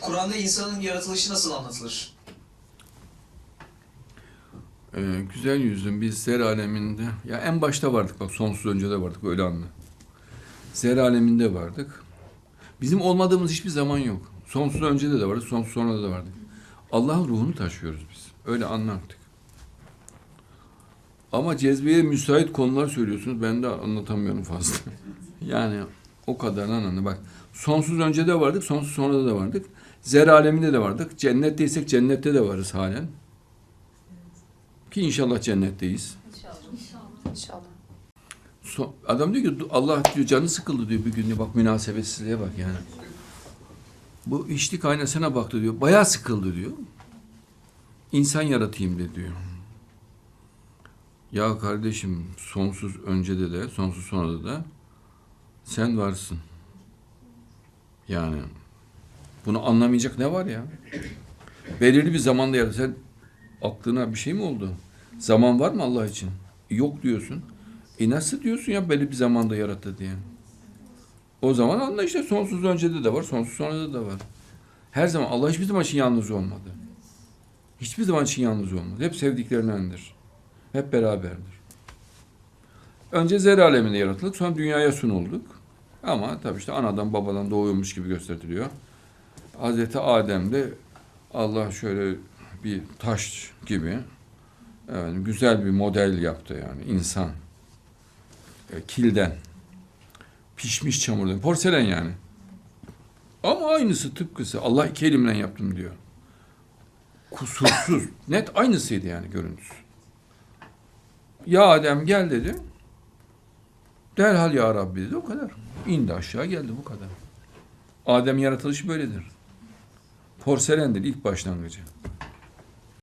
Kur'an'da insanın yaratılışı nasıl anlatılır? Ee, güzel yüzüm biz zer aleminde ya en başta vardık bak sonsuz önce de vardık öyle anla. Zer aleminde vardık. Bizim olmadığımız hiçbir zaman yok. Sonsuz önce de de vardık, sonsuz sonra da vardık. Allah'ın ruhunu taşıyoruz biz. Öyle anla artık. Ama cezbeye müsait konular söylüyorsunuz. Ben de anlatamıyorum fazla. yani o kadar anlamda bak. Sonsuz önce de vardık, sonsuz sonra da vardık. Zer aleminde de vardık. Cennetteysek cennette de varız halen. Ki inşallah cennetteyiz. İnşallah. So- adam diyor ki Allah diyor canı sıkıldı diyor bir gün diyor. Bak münasebetsizliğe bak yani. Bu içlik aynasına baktı diyor. Bayağı sıkıldı diyor. İnsan yaratayım de diyor. Ya kardeşim sonsuz öncede de sonsuz sonrada da sen varsın. Yani bunu anlamayacak ne var ya? Belirli bir zamanda yarat. Sen aklına bir şey mi oldu? Zaman var mı Allah için? Yok diyorsun. E nasıl diyorsun ya belli bir zamanda yarattı diye. O zaman anla işte sonsuz öncede de var, sonsuz sonrada da var. Her zaman Allah hiçbir zaman için yalnız olmadı. Hiçbir zaman için yalnız olmadı. Hep sevdiklerindendir. Hep beraberdir. Önce zer aleminde yaratıldık, sonra dünyaya sunulduk. Ama tabii işte anadan babadan doğuyormuş gibi gösteriliyor. Hazreti Adem'de Allah şöyle bir taş gibi evet, güzel bir model yaptı yani insan. E, kilden. Pişmiş çamurdan. Porselen yani. Ama aynısı tıpkısı. Allah iki elimle yaptım diyor. Kusursuz. Net aynısıydı yani görüntüsü. Ya Adem gel dedi. Derhal ya Rabbi dedi. O kadar. İndi aşağı geldi bu kadar. Adem yaratılışı böyledir. Porselendir ilk başlangıcı.